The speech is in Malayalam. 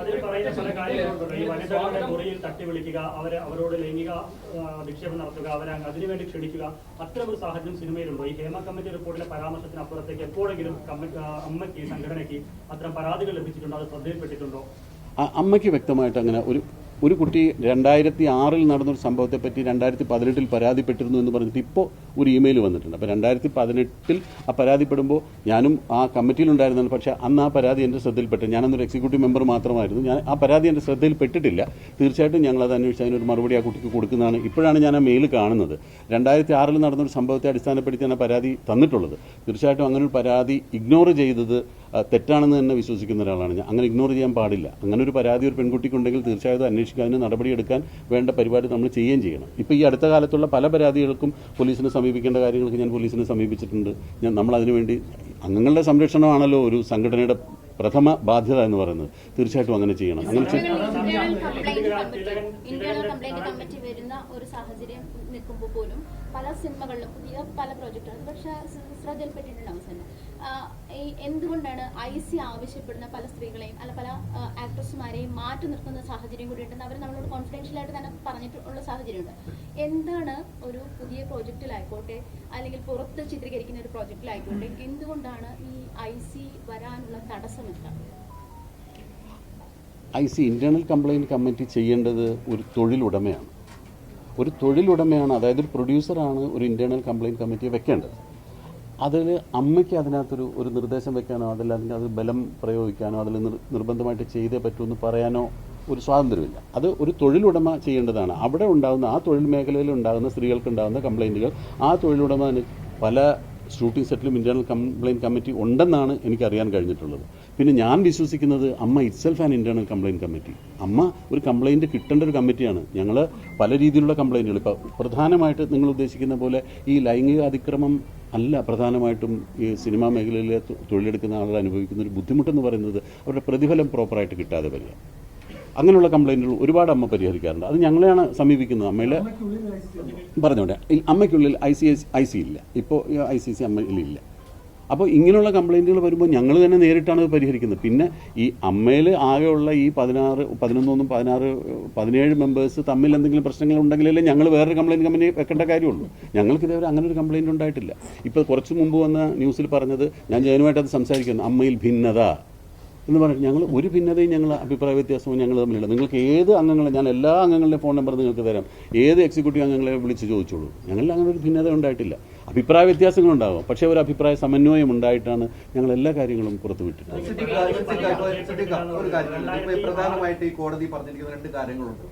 അതിൽ പറയുന്ന പല കാര്യങ്ങളുണ്ട് ഈ വനിതകളുടെ മുറിയിൽ തട്ടി വിളിക്കുക അവരെ അവരോട് ലൈംഗിക നിക്ഷേപം നടത്തുക അവരെ അതിനുവേണ്ടി ക്ഷണിക്കുക. അത്തരം ഒരു സാഹചര്യം സിനിമയിലുണ്ടോ. ഈ ഹേമ കമ്മിറ്റി റിപ്പോർട്ടിലെ പരാമർശത്തിന് അപ്പുറത്തേക്ക് എപ്പോഴെങ്കിലും അമ്മയ്ക്ക് സംഘടനയ്ക്ക് അത്തരം പരാതികൾ ലഭിച്ചിട്ടുണ്ടോ? അത് ശ്രദ്ധയിൽപ്പെട്ടിട്ടുണ്ടോ? അമ്മയ്ക്ക് വ്യക്തമായിട്ട് അങ്ങനെ ഒരു ഒരു കുട്ടി രണ്ടായിരത്തി ആറിൽ നടന്നൊരു സംഭവത്തെ പറ്റി രണ്ടായിരത്തി പതിനെട്ടിൽ പരാതിപ്പെട്ടിരുന്നു എന്ന് പറഞ്ഞിട്ട് ഇപ്പോൾ ഒരു ഇമെയിൽ വന്നിട്ടുണ്ട്. അപ്പോൾ രണ്ടായിരത്തി പതിനെട്ടിൽ ആ പരാതിപ്പെടുമ്പോൾ ഞാനും ആ കമ്മിറ്റിയിലുണ്ടായിരുന്നു പക്ഷെ അന്ന് ആ പരാതി എന്റെ ശ്രദ്ധയിൽപ്പെട്ടു. ഞാനന്നൊരു എക്സിക്യൂട്ടീവ് മെമ്പർ മാത്രമായിരുന്നു. ഞാൻ ആ പരാതി എന്റെ ശ്രദ്ധയിൽപ്പെട്ടിട്ടില്ല. തീർച്ചയായിട്ടും ഞങ്ങൾ അത് അന്വേഷിച്ച് അതിനൊരു മറുപടി ആ കുട്ടിക്ക് കൊടുക്കുന്നതാണ്. ഇപ്പോഴാണ് ഞാൻ ആ മെയിൽ കാണുന്നത്. രണ്ടായിരത്തി ആറിൽ നടന്നൊരു സംഭവത്തെ അടിസ്ഥാനപ്പെടുത്തിയാണ് പരാതി തന്നിട്ടുള്ളത്. തീർച്ചയായിട്ടും അങ്ങനെ ഒരു പരാതി ഇഗ്നോർ ചെയ്തത് തെറ്റാണെന്ന് തന്നെ വിശ്വസിക്കുന്ന ഒരാളാണ്. ഞാൻ അങ്ങനെ ഇഗ്നോർ ചെയ്യാൻ പാടില്ല. അങ്ങനെ ഒരു പരാതി ഒരു പെൺകുട്ടിക്കുണ്ടെങ്കിൽ തീർച്ചയായും അതിന് നടപടിയെടുക്കാൻ വേണ്ട പരിപാടി നമ്മൾ ചെയ്യുകയും ചെയ്യണം. ഇപ്പോൾ ഈ അടുത്ത കാലത്തുള്ള പല പരാതികൾക്കും പോലീസിനെ സമീപിക്കേണ്ട കാര്യങ്ങൾക്ക് ഞാൻ പോലീസിനെ സമീപിച്ചിട്ടുണ്ട്. ഞാൻ നമ്മൾ അതിനുവേണ്ടി അംഗങ്ങളുടെ സംരക്ഷണമാണല്ലോ ഒരു സംഘടനയുടെ പ്രഥമ ബാധ്യത എന്ന് പറയുന്നത്. തീർച്ചയായിട്ടും അങ്ങനെ ചെയ്യണം. അങ്ങനെ നിൽക്കുമ്പോൾ പോലും സിനിമകളിലും പല പ്രോജക്റ്റുകൾ പക്ഷെ ശ്രദ്ധയിൽപ്പെട്ടിട്ടുണ്ടാവും ഈ എന്തുകൊണ്ടാണ് ഐ സി ആവശ്യപ്പെടുന്ന പല സ്ത്രീകളെയും അല്ല പല ആക്ട്രസ്മാരെയും മാറ്റി നിർത്തുന്ന സാഹചര്യം കൂടി ഉണ്ടെന്ന് അവർ നമ്മളോട് കോൺഫിഡൻഷ്യൽ ആയിട്ട് തന്നെ പറഞ്ഞിട്ടുള്ള സാഹചര്യമുണ്ട്. എന്താണ് ഒരു പുതിയ പ്രോജക്റ്റിലായിക്കോട്ടെ അല്ലെങ്കിൽ പുറത്ത് ചിത്രീകരിക്കുന്ന ഒരു പ്രോജക്റ്റിലായിക്കോട്ടെ എന്തുകൊണ്ടാണ് ഈ ഐ സി വരാനുള്ള തടസ്സം എന്താണ് I C internal complaint committee ചെയ്യേണ്ടത് ഒരു തൊഴിലുടമയാണ്. ഒരു തൊഴിലുടമയാണ് അതായത് ഒരു പ്രൊഡ്യൂസറാണ് ഒരു ഇന്റേണൽ കംപ്ലയിന്റ് കമ്മിറ്റി വെക്കേണ്ടത്. അതിൽ അമ്മയ്ക്ക് അതിനകത്തൊരു ഒരു നിർദ്ദേശം വെക്കാനോ അതിൽ അതിന്റെ അത് ബലം പ്രയോഗിക്കാനോ അതിൽ നിർബന്ധമായിട്ട് ചെയ്തേ പറ്റൂ എന്ന് പറയാനോ ഒരു സ്വാതന്ത്ര്യമില്ല. അത് ഒരു തൊഴിലുടമ ചെയ്യേണ്ടതാണ്. അവിടെ ഉണ്ടാകുന്ന ആ തൊഴിൽ മേഖലയിൽ ഉണ്ടാകുന്ന സ്ത്രീകൾക്ക് ഉണ്ടാകുന്ന കംപ്ലൈന്റുകൾ ആ തൊഴിലുടമ പല ഷൂട്ടിംഗ് സെറ്റിലും ഇന്റേണൽ കംപ്ലയിന്റ് കമ്മിറ്റി ഉണ്ടെന്നാണ് എനിക്കറിയാൻ കഴിഞ്ഞിട്ടുള്ളത്. പിന്നെ ഞാൻ വിശ്വസിക്കുന്നത് AMMA itself and internal complaint committee AMMA ഒരു കംപ്ലയിന്റ് കിട്ടേണ്ട ഒരു കമ്മിറ്റിയാണ് ഞങ്ങൾ പല രീതിയിലുള്ള കംപ്ലയിന്റുകൾ ഇപ്പോൾ പ്രധാനമായിട്ട് നിങ്ങൾ ഉദ്ദേശിക്കുന്ന പോലെ ഈ ലൈംഗിക അതിക്രമം അല്ല പ്രധാനമായിട്ടും ഈ സിനിമാ മേഖലയിലെ തൊഴിലെടുക്കുന്ന ആളുകൾ അനുഭവിക്കുന്ന ഒരു ബുദ്ധിമുട്ടെന്ന് പറയുന്നത് അവരുടെ പ്രതിഫലം പ്രോപ്പറായിട്ട് കിട്ടാതെ വരിക. അങ്ങനെയുള്ള കംപ്ലൈന്റുകൾ ഒരുപാട് അമ്മ പരിഹരിക്കാറുണ്ട്. അത് ഞങ്ങളെയാണ് സമീപിക്കുന്നത്. അമ്മയിൽ പറഞ്ഞോട്ടെ. അമ്മയ്ക്കുള്ളിൽ ഐ സി ഐ സി ഇല്ല. ഇപ്പോൾ ഐ സി സി അമ്മയിലില്ല അപ്പോൾ ഇങ്ങനെയുള്ള കംപ്ലൈന്റുകൾ വരുമ്പോൾ ഞങ്ങൾ തന്നെ നേരിട്ടാണ് ഇത് പരിഹരിക്കുന്നത്. പിന്നെ ഈ അമ്മയിൽ ആകെയുള്ള ഈ പതിനാറ് പതിനൊന്നൊന്നും പതിനാറ് പതിനേഴ് മെമ്പേഴ്സ് തമ്മിൽ എന്തെങ്കിലും പ്രശ്നങ്ങൾ ഉണ്ടെങ്കിലല്ലേ ഞങ്ങൾ വേറൊരു കംപ്ലൈന്റ് കമ്പനി വെക്കേണ്ട കാര്യമുള്ളൂ. ഞങ്ങൾക്ക് ഇതേവരെ അങ്ങനെ ഒരു കംപ്ലൈന്റ് ഉണ്ടായിട്ടില്ല. ഇപ്പോൾ കുറച്ച് മുമ്പ് വന്ന ന്യൂസിൽ പറഞ്ഞത് ഞാൻ ജയനുമായിട്ട് അത് സംസാരിക്കുന്നു. അമ്മയിൽ ഭിന്നത. എന്ന് പറഞ്ഞു ഞങ്ങൾ ഒരു ഭിന്നതയും ഞങ്ങൾ അഭിപ്രായ വ്യത്യാസവും ഞങ്ങൾ തമ്മിലില്ല. നിങ്ങൾക്ക് ഏത് അംഗങ്ങളെ ഞാൻ എല്ലാ അംഗങ്ങളുടെയും ഫോൺ നമ്പർ നിങ്ങൾക്ക് തരാം. ഏത് എക്സിക്യൂട്ടീവ് അംഗങ്ങളെ വിളിച്ച് ചോദിച്ചോളൂ. ഞങ്ങളിൽ അങ്ങനെ ഒരു ഭിന്നത ഉണ്ടായിട്ടില്ല. അഭിപ്രായ വ്യത്യാസങ്ങളുണ്ടാകും പക്ഷേ ഒരു അഭിപ്രായ സമന്വയം ഉണ്ടായിട്ടാണ് ഞങ്ങൾ എല്ലാ കാര്യങ്ങളും പുറത്തു വിട്ടിട്ടുള്ളത് പ്രധാനമായിട്ട് ഈ കോടതി പറഞ്ഞിരിക്കുന്ന രണ്ട് കാര്യങ്ങളുണ്ട്.